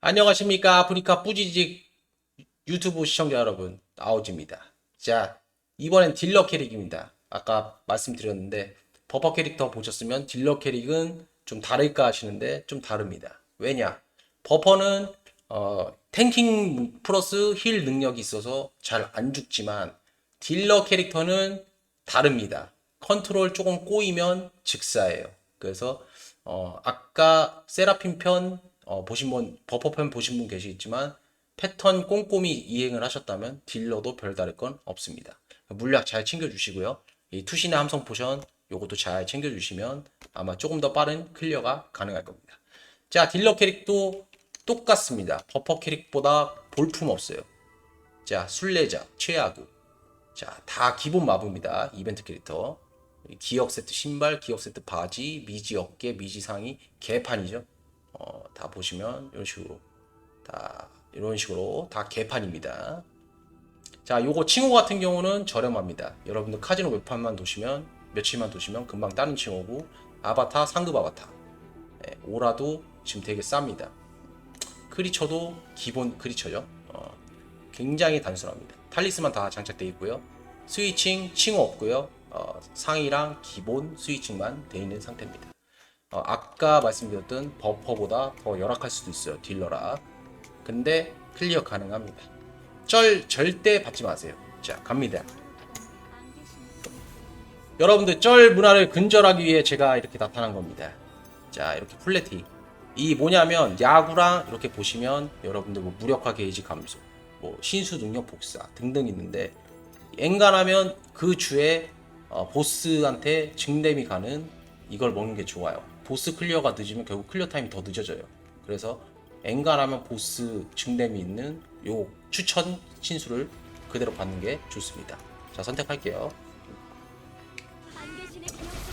안녕하십니까? 아프리카 뿌지직 유튜브 시청자 여러분 아우지입니다. 자 이번엔 딜러 캐릭입니다. 아까 말씀드렸는데 버퍼 캐릭터 보셨으면 딜러 캐릭은 좀 다를까 하시는데 좀 다릅니다. 왜냐? 버퍼는 어, 탱킹 플러스 힐 능력이 있어서 잘 안 죽지만 딜러 캐릭터는 다릅니다. 컨트롤 조금 꼬이면 즉사예요. 그래서 어, 아까 세라핀 편 어, 보신 분 버퍼 편 보신 분 계시겠지만 패턴 꼼꼼히 이행을 하셨다면 딜러도 별다를 건 없습니다. 물약 잘 챙겨주시고요. 이 투신의 함성 포션 요것도 잘 챙겨주시면 아마 조금 더 빠른 클리어가 가능할 겁니다. 자 딜러 캐릭도 똑같습니다. 버퍼 캐릭보다 볼품 없어요. 자 순례자 최하구 자다 기본 마부입니다. 이벤트 캐릭터 기억 세트 신발, 기억 세트 바지, 미지 어깨, 미지 상의, 개판이죠. 어, 다 보시면 이런 식으로 다 이런 식으로 다 개판입니다. 자, 요거 칭호 같은 경우는 저렴합니다. 여러분들 카지노 몇 판만 도시면 며칠만 도시면 금방 다른 칭호고 아바타 상급 아바타. 예, 오라도 지금 되게 쌉니다. 크리처도 기본 크리처죠. 어, 굉장히 단순합니다. 탈리스만 다 장착되어 있고요. 스위칭 칭호 없고요. 어, 상이랑 기본 스위칭만 되어 있는 상태입니다. 어, 아까 말씀드렸던 버퍼보다 더 열악할 수도 있어요. 딜러라. 근데 클리어 가능합니다. 쩔 절대 받지 마세요. 자, 갑니다. 여러분들 쩔 문화를 근절하기 위해 제가 이렇게 나타난 겁니다. 자, 이렇게 플래티. 이 뭐냐면 야구랑 이렇게 보시면 여러분들 뭐 무력화 게이지 감소, 뭐 신수 능력 복사 등등 있는데 엔간하면 그 주에 어, 보스한테 증dem이 가는 이걸 먹는 게 좋아요. 보스 클리어가 늦으면 결국 클리어 타임이 더 늦어져요. 그래서 엔간하면 보스 증dem이 있는 요 추천 신수를 그대로 받는 게 좋습니다. 자 선택할게요.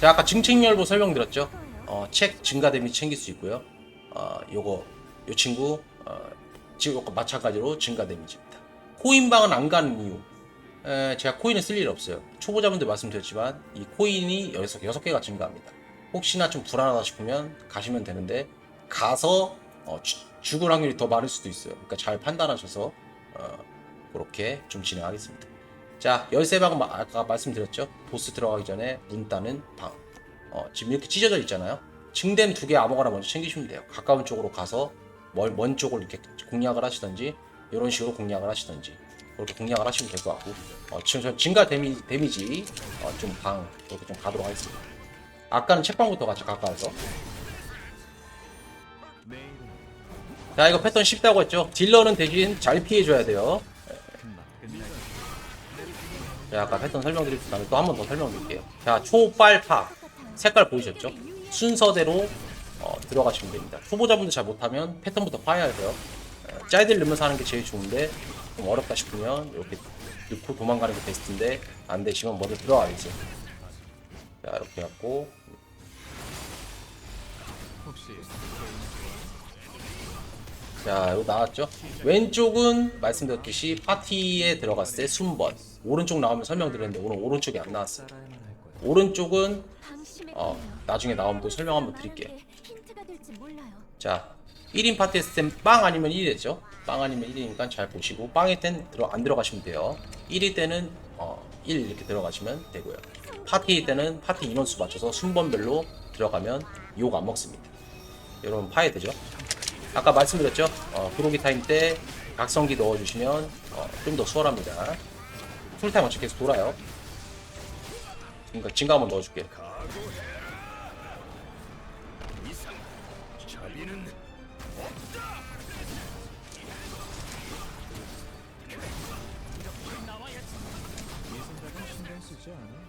자 아까 증책열보 설명드렸죠. 어, 책 증가 데미 챙길 수 있고요. 어, 요거 요 친구 어, 지금 마찬가지로 증가 데미지입니다. 코인방은 안 가는 이유. 에, 제가 코인을 쓸 일 없어요. 초보자분들 말씀드렸지만 이 코인이 여기서 6개가 증가합니다. 혹시나 좀 불안하다 싶으면 가시면 되는데 가서 어, 죽- 죽을 확률이 더 많을 수도 있어요. 그러니까 잘 판단하셔서 어, 그렇게 좀 진행하겠습니다. 자, 13방은 마- 아까 말씀드렸죠. 보스 들어가기 전에 문 따는 방. 어, 지금 이렇게 찢어져 있잖아요. 증댐 두 개 아무거나 먼저 챙기시면 돼요. 가까운 쪽으로 가서 먼, 먼 쪽을 이렇게 공략을 하시던지 이런 식으로 공략을 하시던지 그렇게 공략을 하시면 될 것 같고 어, 지금 저 증가 데미, 데미지 어, 좀방 이렇게 좀 가도록 하겠습니다. 아까는 책방부터 같이 가까워서. 자 이거 패턴 쉽다고 했죠? 딜러는 대신 잘 피해줘야 돼요. 자 아까 패턴 설명드릴 다음에 또 한 번 더 설명드릴게요. 자 초빨파. 색깔 보이셨죠? 순서대로 어, 들어가시면 됩니다. 초보자분들 잘 못하면 패턴부터 파야 돼요. 에, 짤들 넣으면서 하는 게 제일 좋은데 좀 어렵다 싶으면 이렇게 넣고 도망가는 게 베스트인데 안 되시면 먼저 들어가야지 자 이렇게 갖고 자, 이거 나왔죠? 왼쪽은 말씀드렸듯이 파티에 들어갔을 때 순번. 오른쪽 나오면 설명드렸는데 오늘 오른쪽이 안 나왔어요. 오른쪽은 어, 나중에 나오면 또 설명 한번 드릴게요. 자, 1인 파티 했을 땐 빵 아니면 1이죠. 빵 아니면 1이니까 잘 보시고 빵일 땐 들어 안 들어가시면 돼요. 1일 때는 어, 1 이렇게 들어가시면 되고요. 파티일 때는 파티 인원수 맞춰서 순번별로 들어가면 욕 안 먹습니다. 여러분 파야 되죠? 아까 말씀드렸죠? 어, 그로기 타임 때 각성기 넣어주시면 어, 좀 더 수월합니다. 풀타임 어차피 계속 돌아요. 그러니까 증가 한번 넣어줄게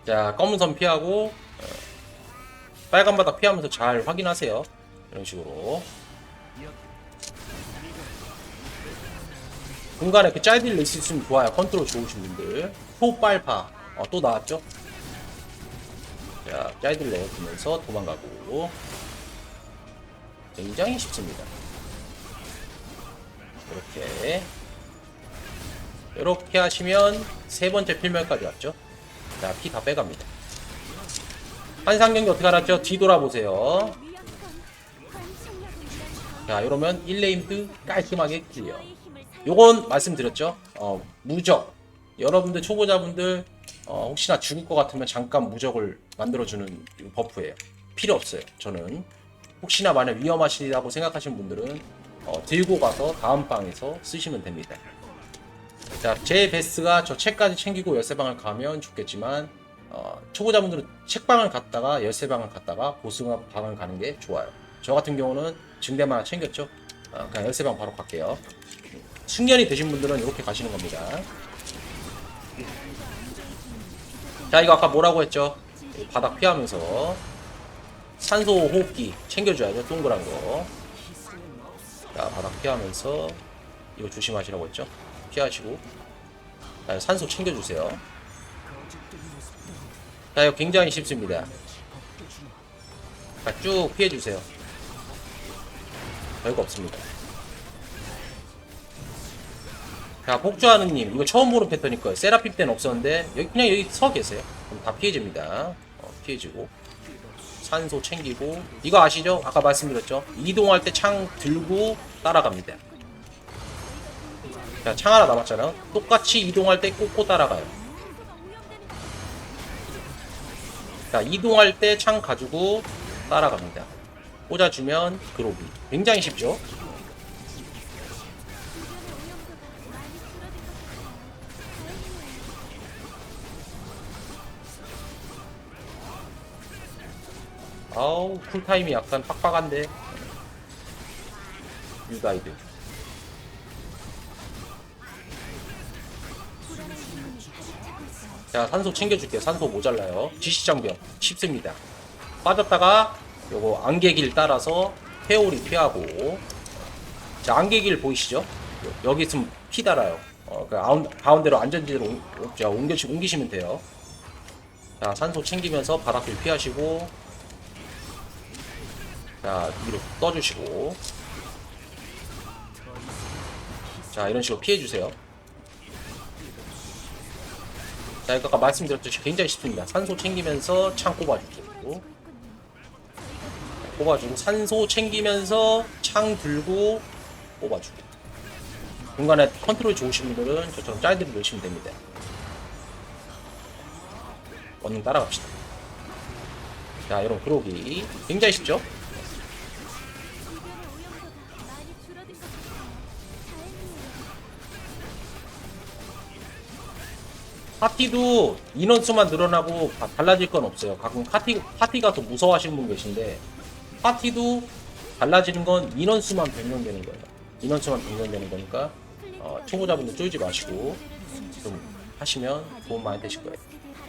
자, 검은 선 피하고 어, 빨간 바닥 피하면서 잘 확인하세요. 이런 식으로. 공간에 이렇게 짤딜 낼수 있으면 좋아요. 컨트롤 좋으신 분들. 소빨파. 어, 또 나왔죠? 자, 짤딜 내주면서 도망가고. 굉장히 쉽습니다. 이렇게. 이렇게 하시면 세 번째 필멸까지 왔죠? 자, 피 다 빼갑니다. 환상 경기 어떻게 알았죠? 뒤돌아보세요. 자 이러면 1레임드 깔끔하게 클리어 요건 말씀드렸죠 어 무적 여러분들 초보자분들 어, 혹시나 죽을 것 같으면 잠깐 무적을 만들어주는 버프예요 필요 없어요 저는 혹시나 만약 위험하시다고 생각하시는 분들은 어, 들고 가서 다음 방에서 쓰시면 됩니다 자, 제 베스가 저 책까지 챙기고 열쇠방을 가면 좋겠지만 어, 초보자분들은 책방을 갔다가 열쇠방을 갔다가 보스방을 가는 게 좋아요. 저 같은 경우는 증대만 챙겼죠. 어, 그냥 열쇠방 바로 갈게요. 숙련이 되신 분들은 이렇게 가시는 겁니다. 자, 이거 아까 뭐라고 했죠? 바닥 피하면서 산소 호흡기 챙겨줘야죠. 동그란 거. 자, 바닥 피하면서 이거 조심하시라고 했죠? 피하시고 자, 산소 챙겨주세요. 자, 이거 굉장히 쉽습니다. 자, 쭉 피해주세요. 별거 없습니다. 자, 복주하는님, 이거 처음 보는 패턴일 거예요. 세라핌 때는 없었는데, 여기 그냥 여기 서 계세요. 그럼 다 피해집니다. 어, 피해지고. 산소 챙기고. 이거 아시죠? 아까 말씀드렸죠? 이동할 때 창 들고 따라갑니다. 자, 창 하나 남았잖아요. 똑같이 이동할 때 꽂고 따라가요. 자, 이동할 때 창 가지고 따라갑니다. 꽂아주면 그로비. 굉장히 쉽죠? 아우, 쿨타임이 약간 빡빡한데. 유가이드. 자, 산소 챙겨줄게요. 산소 모자라요. 지시장벽 쉽습니다. 빠졌다가 요거 안개길 따라서 회오리 피하고 자, 안개길 보이시죠? 요- 여기 있으면 피 달아요. 어, 그 아운, 가운데로 안전지대로 옮, 자, 옮겨시, 옮기시면 돼요. 자, 산소 챙기면서 바닥길 피하시고 자, 위로 떠주시고 자, 이런 식으로 피해주세요. 자, 이거 아까 말씀드렸듯이 굉장히 쉽습니다. 산소 챙기면서 창 꼽아주고, 꼽아주고, 산소 챙기면서 창 들고 꼽아주고. 중간에 컨트롤 좋으신 분들은 저처럼 짤들이 넣으시면 됩니다. 언능 따라갑시다. 자, 여러분, 그러기 굉장히 쉽죠? 파티도 인원수만 늘어나고 다 달라질 건 없어요. 가끔 파티, 파티가 더 무서워하시는 분 계신데, 파티도 달라지는 건 인원수만 변경되는 거예요. 인원수만 변경되는 거니까, 어, 초보자분들 쫄지 마시고, 좀 하시면 도움 많이 되실 거예요.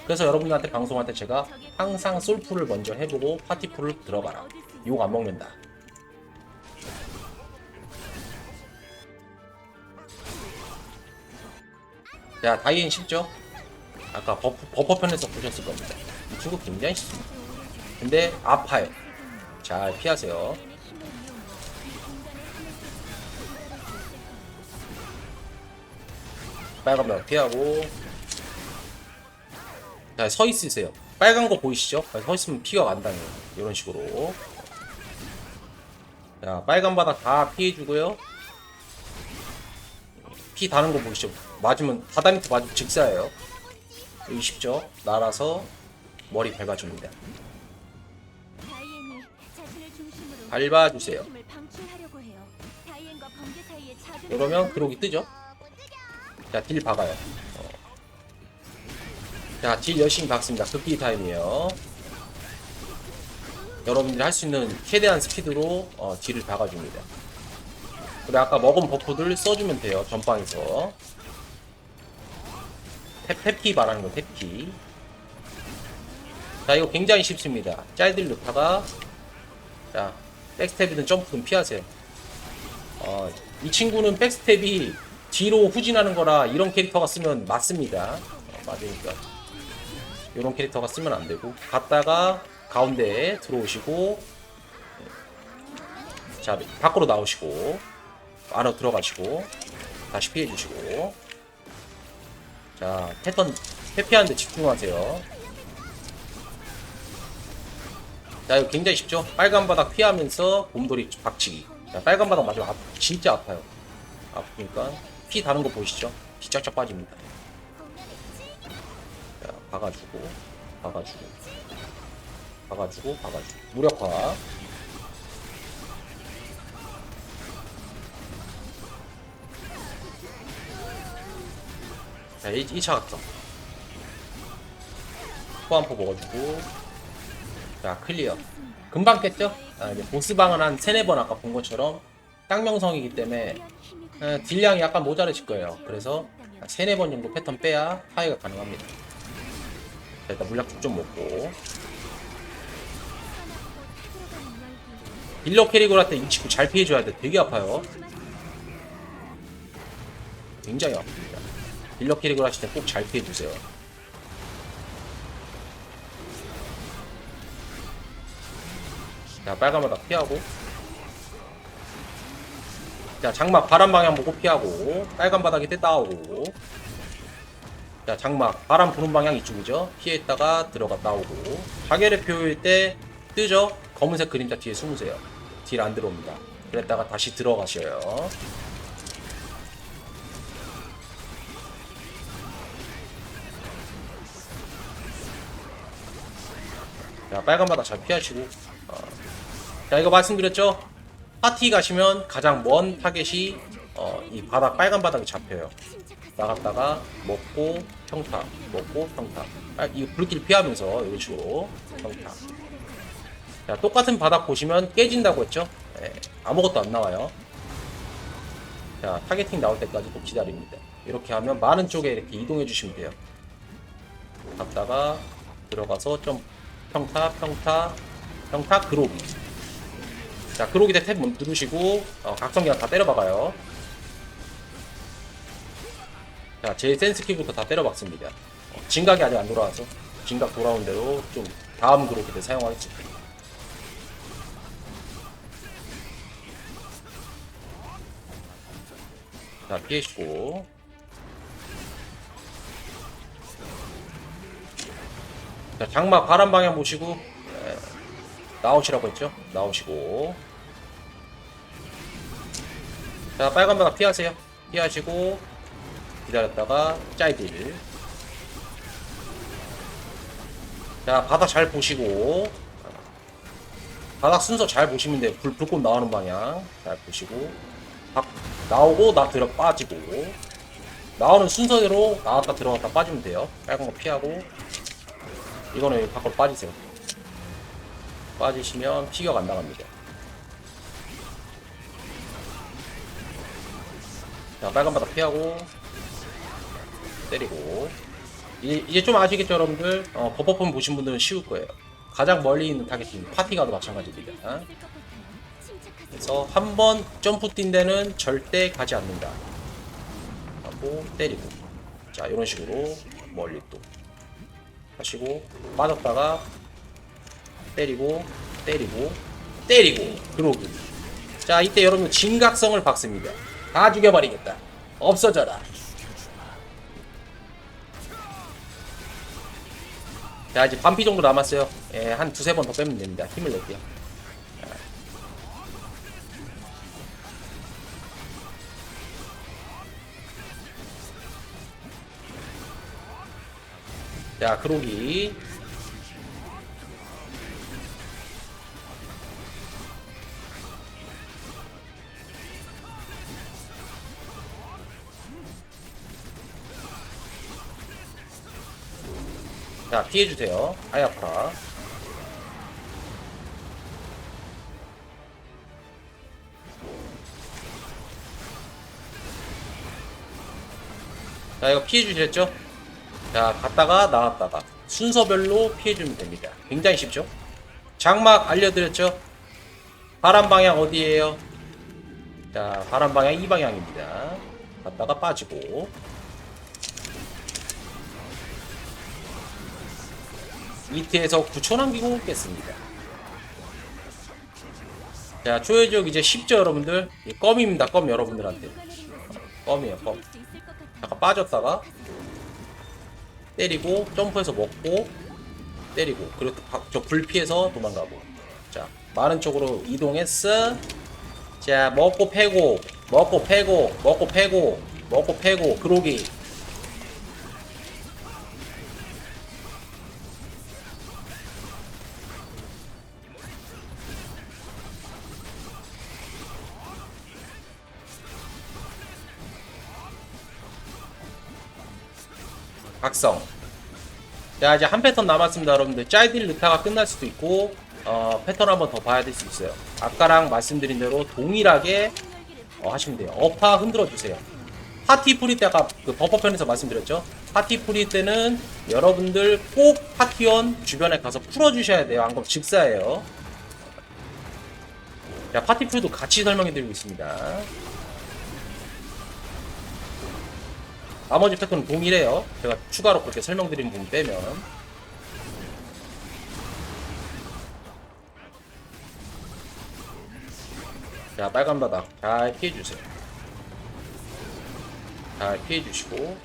그래서 여러분들한테 방송할 때 제가 항상 솔프를 먼저 해보고 파티풀을 들어가라. 욕 안 먹는다. 자, 다이앤 쉽죠? 아까 버퍼, 버퍼 편에서 보셨을 겁니다. 이 친구 굉장히 쉽습니다. 근데 아파요. 잘 피하세요. 빨간 벽 피하고 자, 서 있으세요. 빨간 거 보이시죠? 서 있으면 피가 안 다녀요. 이런 식으로. 자, 빨간 바닥 다 피해주고요. 피 다는 거 보이시죠? 맞으면 바다니트 맞으면 직사예요. 여기 쉽죠? 날아서 머리 밟아줍니다. 밟아주세요. 이러면 그록이 뜨죠? 자, 딜 박아요. 어. 자, 딜 열심히 박습니다. 극기 타임이에요. 여러분들이 할 수 있는 최대한 스피드로 어, 딜을 박아줍니다. 그리고 아까 먹은 버프들 써주면 돼요. 전방에서. 탭, 탭키 말하는 거, 탭키. 자, 이거 굉장히 쉽습니다. 짤들 넣다가, 자, 백스텝이든 점프든 피하세요. 어, 이 친구는 백스텝이 뒤로 후진하는 거라 이런 캐릭터가 쓰면 맞습니다. 어, 맞으니까. 이런 캐릭터가 쓰면 안 되고. 갔다가 가운데에 들어오시고, 자, 밖으로 나오시고, 안으로 들어가시고, 다시 피해주시고. 자, 패턴, 회피하는데 집중하세요. 자, 이거 굉장히 쉽죠? 빨간 바닥 피하면서 곰돌이 박치기. 자, 빨간 바닥 맞으면 아, 진짜 아파요. 아프니까 피 다는 거 보이시죠? 피 쫙쫙 빠집니다. 자, 박아주고, 박아주고, 박아주고, 박아주고. 무력화. 자, 1, 2차 각성. 포함포 먹어주고. 자, 클리어. 금방 깼죠? 아, 이제 보스방은 한 3, 4번 아까 본 것처럼 땅명성이기 때문에 에, 딜량이 약간 모자라질 거예요. 그래서 한 3, 4번 정도 패턴 빼야 파이가 가능합니다. 자, 일단 물약죽 좀 먹고 딜러 할때 이 친구 잘 피해줘야 돼. 되게 아파요. 굉장히 아픕 딜러 캐릭을 하실 때 꼭 잘 피해주세요. 자, 빨간 바닥 피하고. 자, 장막 바람 방향 보고 피하고. 빨간 바닥에 때 따오고. 자, 장막 바람 부는 방향 이쪽이죠. 피했다가 들어가 따오고. 파괴의 표일 때 뜨죠. 검은색 그림자 뒤에 숨으세요. 딜 안 들어옵니다. 그랬다가 다시 들어가셔요. 자, 빨간 바닥 잘 피하시고. 어. 자, 이거 말씀드렸죠? 파티 가시면 가장 먼 타겟이 어, 이 바닥, 빨간 바닥이 잡혀요. 나갔다가 먹고 평타, 먹고 평타. 아, 이거 불길 피하면서 이런 식으로 평타. 자, 똑같은 바닥 보시면 깨진다고 했죠? 예, 아무것도 안 나와요. 자, 타겟팅 나올 때까지 또 기다립니다. 이렇게 하면 많은 쪽에 이렇게 이동해 주시면 돼요. 갔다가 들어가서 좀 평타, 평타, 평타, 그로기. 자, 그로기 대탭 누르시고 어, 각성기랑 다 때려박아요. 자, 제 센스키부터 다 때려박습니다. 어, 진각이 아직 안 돌아와서 진각 돌아온 대로 좀 다음 그로기 때 사용하겠습니다. 자, 피해주고. 자, 장막 바람 방향 보시고, 예, 나오시라고 했죠? 나오시고. 자, 빨간 바닥 피하세요. 피하시고, 기다렸다가, 짜이딜. 자, 바닥 잘 보시고, 바닥 순서 잘 보시면 돼요. 불, 불꽃 나오는 방향. 잘 보시고. 박, 나오고, 나 들어 빠지고. 나오는 순서대로 나왔다 들어갔다 빠지면 돼요. 빨간 거 피하고. 이거는 밖으로 빠지세요. 빠지시면 피격 안 나갑니다. 자, 빨간 바닥 피하고, 때리고. 이제, 이제 좀 아시겠죠, 여러분들? 어, 버퍼폰 보신 분들은 쉬울 거예요. 가장 멀리 있는 타겟팅, 파티가도 마찬가지입니다. 그래서 한 번 점프 뛴 데는 절대 가지 않는다. 하고, 때리고. 자, 이런 식으로 멀리 또. 하시고 빠졌다가 때리고 때리고 때리고. 그러고 자 이때 여러분 진각성을 박습니다. 다 죽여버리겠다. 없어져라. 자 이제 반피 정도 남았어요. 예, 한 두세 번 더 빼면 됩니다. 힘을 낼게요 자 그러기. 자 피해주세요. 아야파. 자 이거 피해주셨죠 자, 갔다가 나왔다가 순서별로 피해주면 됩니다. 굉장히 쉽죠? 장막 알려드렸죠? 바람 방향 어디에요? 자, 바람 방향 이 방향입니다. 갔다가 빠지고 밑에서 9초 남기고 깼습니다. 자, 초회적 이제 쉽죠, 여러분들? 이 껌입니다, 껌 여러분들한테. 껌이에요, 껌. 잠깐 빠졌다가 때리고 점프해서 먹고 때리고 그리고 저 불 피해서 도망가고. 자 많은 쪽으로 이동했어. 자 먹고 패고 먹고 패고 먹고 패고 먹고 패고 그러기 각성. 자 이제 한 패턴 남았습니다 여러분들. 짜이딜 루타가 끝날 수도 있고 어, 패턴 한번 더 봐야 될 수 있어요. 아까랑 말씀드린 대로 동일하게 어, 하시면 돼요. 어파 흔들어 주세요. 파티 프리 때 아까 그 버퍼 편에서 말씀드렸죠? 파티 프리 때는 여러분들 꼭 파티원 주변에 가서 풀어 주셔야 돼요. 안 그러면 직사예요. 자 파티 프리도 같이 설명해 드리고 있습니다 나머지 패턴은 동일해요. 제가 추가로 그렇게 설명드린 부분 빼면. 자 빨간 바닥 잘 피해주세요. 잘 피해주시고.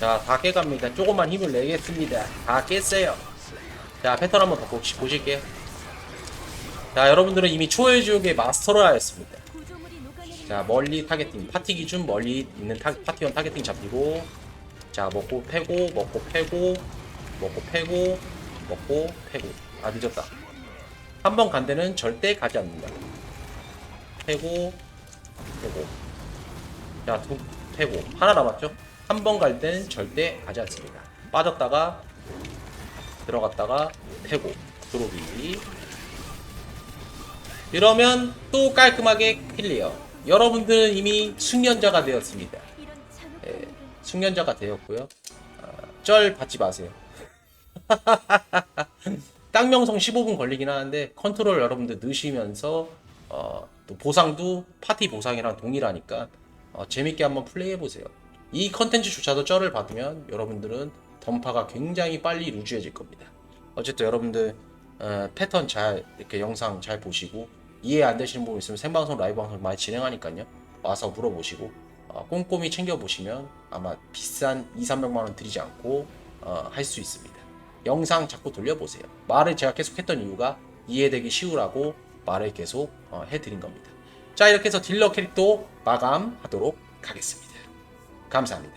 자 다 깨갑니다. 조금만 힘을 내겠습니다. 다 깼어요. 자 패턴 한번 더 보실게요. 자 여러분들은 이미 초의 지옥의 마스터를 하였습니다 자 멀리 타겟팅 파티 기준 멀리 있는 타, 파티원 타겟팅 잡히고 자 먹고 패고 먹고 패고 먹고 패고 먹고 패고. 아 늦었다. 한 번 간 데는 절대 가지 않는다. 패고 패고. 자두 패고. 하나 남았죠? 한 번 갈 때는 절대 가지 않습니다. 빠졌다가 들어갔다가 패고. 들어오기 이러면 또 깔끔하게 클리어. 여러분들은 이미 숙련자가 되었습니다. 예, 숙련자가 되었고요. 아, 쩔 받지 마세요. 땅명성 15분 걸리긴 하는데 컨트롤 여러분들 넣으시면서 어, 또 보상도 파티 보상이랑 동일하니까 어, 재밌게 한번 플레이해 보세요. 이 컨텐츠조차도 쩔을 받으면 여러분들은 던파가 굉장히 빨리 루즈해질 겁니다. 어쨌든 여러분들 어, 패턴 잘 이렇게 영상 잘 보시고 이해 안 되시는 부분 있으면 생방송 라이브 방송 많이 진행하니까요 와서 물어보시고 어, 꼼꼼히 챙겨 보시면 아마 비싼 2, 300만 원 들이지 않고 어, 할 수 있습니다. 영상 자꾸 돌려보세요. 말을 제가 계속 했던 이유가 이해되기 쉬우라고 말을 계속 어, 해드린 겁니다. 자 이렇게 해서 딜러 캐릭터 마감하도록 하겠습니다. 감사합니다.